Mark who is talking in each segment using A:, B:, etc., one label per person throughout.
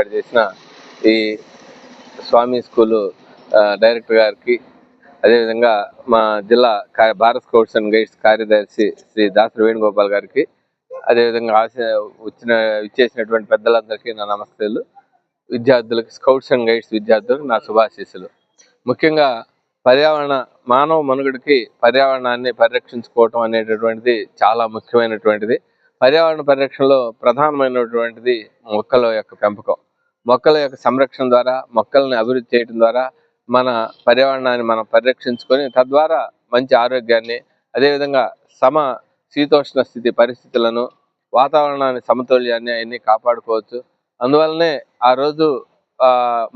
A: ఏర్పాటు చేసిన ఈ స్వామి స్కూలు డైరెక్టర్ గారికి అదేవిధంగా మా జిల్లా భారత్ స్కౌట్స్ అండ్ గైడ్స్ కార్యదర్శి శ్రీ దాసరి వేణుగోపాల్ గారికి అదేవిధంగా ఆశ వచ్చిన ఇచ్చేసినటువంటి పెద్దలందరికీ నా నమస్తేలు విద్యార్థులకు స్కౌట్స్ అండ్ గైడ్స్ విద్యార్థులకు నా శుభాశీస్సులు. ముఖ్యంగా పర్యావరణ మానవ మనుగడికి పర్యావరణాన్ని పరిరక్షించుకోవటం అనేటటువంటిది చాలా ముఖ్యమైనటువంటిది. పర్యావరణ పరిరక్షణలో ప్రధానమైనటువంటిది మొక్కల యొక్క పెంపకం. మొక్కల యొక్క సంరక్షణ ద్వారా మొక్కల్ని అభివృద్ధి చేయడం ద్వారా మన పర్యావరణాన్ని మనం పరిరక్షించుకొని తద్వారా మంచి ఆరోగ్యాన్ని అదేవిధంగా సమ శీతోష్ణ స్థితి పరిస్థితులను వాతావరణాన్ని సమతుల్యాన్ని అవన్నీ కాపాడుకోవచ్చు. అందువల్లనే ఆ రోజు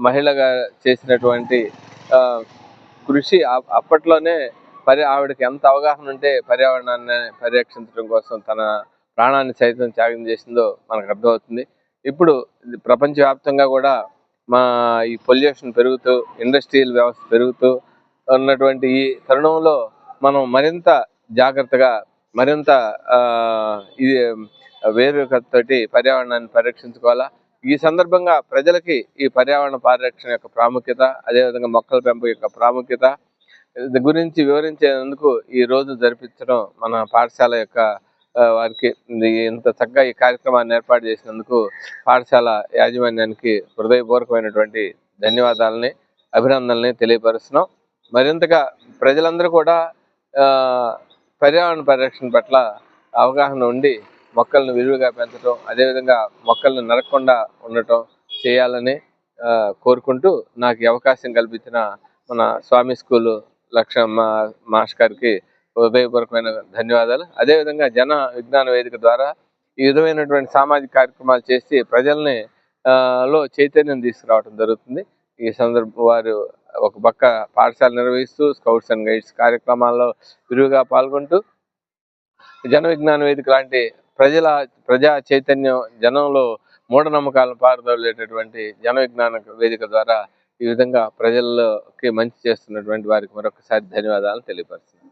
A: మహిళగా చేసినటువంటి కృషి అప్పట్లోనే పరి ఆవిడకి ఎంత అవగాహన ఉంటే పర్యావరణాన్ని పరిరక్షించడం కోసం తన ప్రాణాన్ని సైతం త్యాగం చేసిందో మనకు అర్థమవుతుంది. ఇప్పుడు ప్రపంచవ్యాప్తంగా కూడా మా ఈ పొల్యూషన్ పెరుగుతూ ఇండస్ట్రియల్ వ్యవస్థ పెరుగుతూ ఉన్నటువంటి ఈ తరుణంలో మనం మరింత జాగ్రత్తగా మరింత ఇది వేరుకతోటి పర్యావరణాన్ని పరిరక్షించుకోవాలా? ఈ సందర్భంగా ప్రజలకి ఈ పర్యావరణ పరిరక్షణ యొక్క ప్రాముఖ్యత అదేవిధంగా మొక్కల పెంపకం యొక్క ప్రాముఖ్యత గురించి వివరించేందుకు ఈ రోజు జరిపించడం మన పాఠశాల యొక్క వారికి ఇంత చక్కగా ఈ కార్యక్రమాన్ని ఏర్పాటు చేసినందుకు పాఠశాల యాజమాన్యానికి హృదయపూర్వకమైనటువంటి ధన్యవాదాలని అభినందనల్ని తెలియపరుస్తున్నాం. మరింతగా ప్రజలందరూ కూడా పర్యావరణ పరిరక్షణ పట్ల అవగాహన ఉండి మొక్కలను విరివిగా పెంచడం అదేవిధంగా మొక్కలను నరకకుండా ఉండటం చేయాలని కోరుకుంటూ నాకు అవకాశం కల్పించిన మన స్వామి స్కూలు లక్ష మా మాస్ గారికి హృదయపూర్వకమైన ధన్యవాదాలు. అదేవిధంగా జన విజ్ఞాన వేదిక ద్వారా ఈ విధమైనటువంటి సామాజిక కార్యక్రమాలు చేసి ప్రజల్ని లో చైతన్యం తీసుకురావడం జరుగుతుంది. ఈ సందర్భం వారు ఒక పక్క పాఠశాల నిర్వహిస్తూ స్కౌట్స్ అండ్ గైడ్స్ కార్యక్రమాల్లో విరివిగా పాల్గొంటూ జన విజ్ఞాన వేదిక లాంటి ప్రజల ప్రజా చైతన్యం జనంలో మూఢనమ్మకాలను పారదోలేటటువంటి జన విజ్ఞాన వేదిక ద్వారా ఈ విధంగా ప్రజల్లోకి మంచి చేస్తున్నటువంటి వారికి మరొకసారి ధన్యవాదాలు తెలియపరుస్తున్నాను.